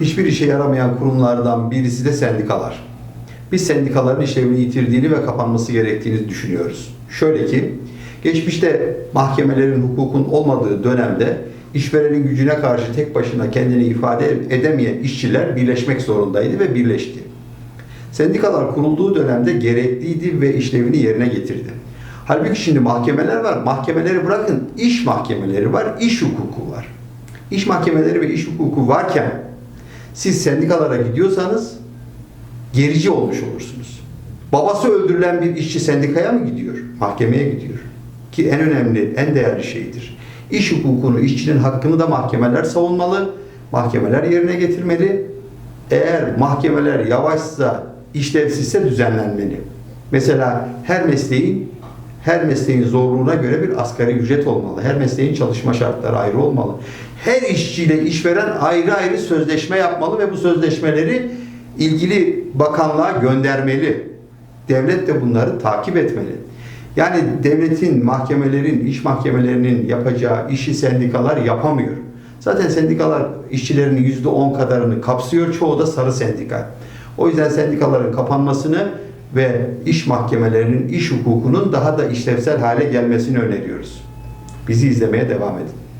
Hiçbir işe yaramayan kurumlardan birisi de sendikalar. Biz sendikaların işlevini yitirdiğini ve kapanması gerektiğini düşünüyoruz. Şöyle ki, geçmişte mahkemelerin hukukun olmadığı dönemde işverenin gücüne karşı tek başına kendini ifade edemeyen işçiler birleşmek zorundaydı ve birleşti. Sendikalar kurulduğu dönemde gerekliydi ve işlevini yerine getirdi. Halbuki şimdi mahkemeler var. Mahkemeleri bırakın, iş mahkemeleri var, iş hukuku var. İş mahkemeleri ve iş hukuku varken siz sendikalara gidiyorsanız gerici olmuş olursunuz. Babası öldürülen bir işçi sendikaya mı gidiyor? Mahkemeye gidiyor. Ki en önemli, en değerli şeydir. İş hukukunu, işçinin hakkını da mahkemeler savunmalı. Mahkemeler yerine getirmeli. Eğer mahkemeler yavaşsa, işlevsizse düzenlenmeli. Mesela her mesleğin her mesleğin zorluğuna göre bir asgari ücret olmalı. Her mesleğin çalışma şartları ayrı olmalı. Her işçiyle işveren ayrı ayrı sözleşme yapmalı ve bu sözleşmeleri ilgili bakanlığa göndermeli. Devlet de bunları takip etmeli. Yani devletin, mahkemelerin, iş mahkemelerinin yapacağı işi sendikalar yapamıyor. Zaten sendikalar işçilerin yüzde on kadarını kapsıyor. Çoğu da sarı sendika. O yüzden sendikaların kapanmasını ve iş mahkemelerinin, iş hukukunun daha da işlevsel hale gelmesini öneriyoruz. Bizi izlemeye devam edin.